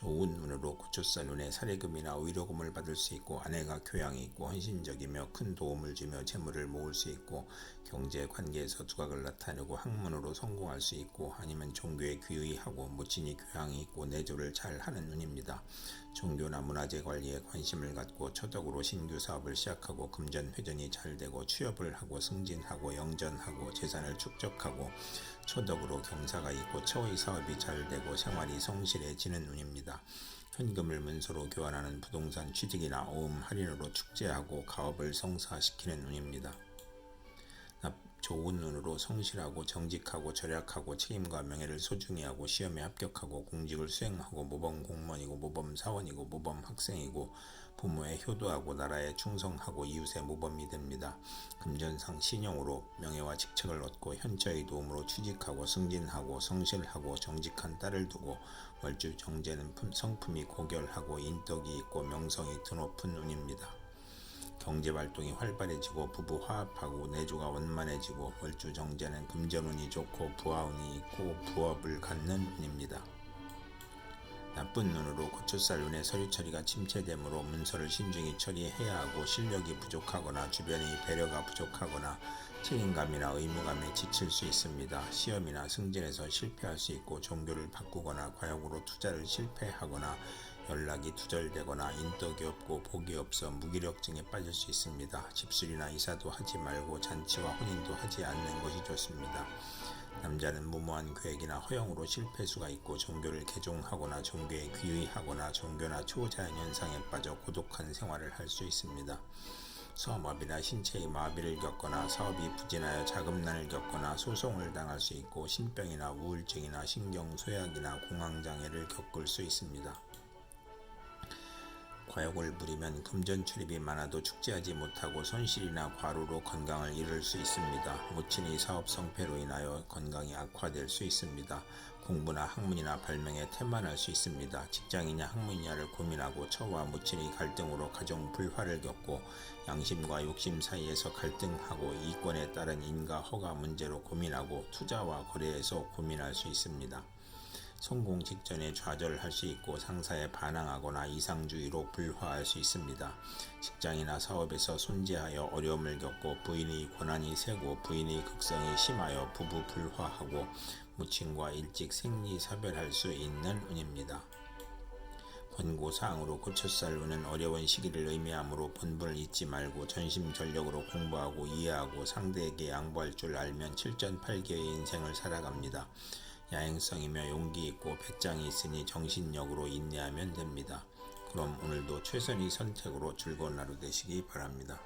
좋은 운으로 고초살 운에 사례금이나 의료금을 받을 수 있고 아내가 교양이 있고 헌신적이며 큰 도움을 주며 재물을 모을 수 있고 경제 관계에서 두각을 나타내고 학문으로 성공할 수 있고 아니면 종교에 귀의하고 모친이 교양이 있고 내조를 잘 하는 운입니다. 종교나 문화재 관리에 관심을 갖고 초덕으로 신규 사업을 시작하고 금전 회전이 잘 되고 취업을 하고 승진하고 영전하고 재산을 축적하고 초덕으로 경사가 있고 처의 사업이 잘 되고 생활이 성실해지는 운입니다. 현금을 문서로 교환하는 부동산 취직이나 오음 할인으로 축제하고 가업을 성사시키는 운입니다. 좋은 눈으로 성실하고 정직하고 절약하고 책임과 명예를 소중히 하고 시험에 합격하고 공직을 수행하고 모범 공무원이고 모범 사원이고 모범 학생이고 부모에 효도하고 나라에 충성하고 이웃의 모범이 됩니다. 금전상 신용으로 명예와 직책을 얻고 현처의 도움으로 취직하고 승진하고 성실하고 정직한 딸을 두고 월주 정제는 성품이 고결하고 인덕이 있고 명성이 드높은 운입니다. 경제 활동이 활발해지고 부부 화합하고 내조가 원만해지고 월주 정제는 금전운이 좋고 부하운이 있고 부업을 갖는 운입니다. 나쁜 눈으로 고초살 운의 서류 처리가 침체되므로 문서를 신중히 처리해야 하고 실력이 부족하거나 주변의 배려가 부족하거나 책임감이나 의무감에 지칠 수 있습니다. 시험이나 승진에서 실패할 수 있고 종교를 바꾸거나 과욕으로 투자를 실패하거나 연락이 두절되거나 인덕이 없고 복이 없어 무기력증에 빠질 수 있습니다. 집술이나 이사도 하지 말고 잔치와 혼인도 하지 않는 것이 좋습니다. 남자는 무모한 계획이나 허영으로 실패수가 있고 종교를 개종하거나 종교에 귀의하거나 종교나 초자연 현상에 빠져 고독한 생활을 할 수 있습니다. 소아마비나 신체의 마비를 겪거나 사업이 부진하여 자금난을 겪거나 소송을 당할 수 있고 신병이나 우울증이나 신경 소약이나 공황장애를 겪을 수 있습니다. 과욕을 부리면 금전 출입이 많아도 축제하지 못하고 손실이나 과로로 건강을 잃을 수 있습니다. 모친의 사업 성패로 인하여 건강이 악화될 수 있습니다. 공부나 학문이나 발명에 태만할 수 있습니다. 직장이냐 학문이냐를 고민하고 처와 모친의 갈등으로 가정 불화를 겪고 양심과 욕심 사이에서 갈등하고 이권에 따른 인가 허가 문제로 고민하고 투자와 거래에서 고민할 수 있습니다. 성공 직전에 좌절할 수 있고 상사에 반항하거나 이상주의로 불화할 수 있습니다. 직장이나 사업에서 손재하여 어려움을 겪고 부인의 고난이 세고 부인의 극성이 심하여 부부 불화하고 무친과 일찍 생리 사별할 수 있는 운입니다. 권고사항으로 고초살 운은 어려운 시기를 의미하므로 본분을 잊지 말고 전심전력으로 공부하고 이해하고 상대에게 양보할 줄 알면 7전8개의 인생을 살아갑니다. 야행성이며 용기 있고 배짱이 있으니 정신력으로 인내하면 됩니다. 그럼 오늘도 최선의 선택으로 즐거운 하루 되시기 바랍니다.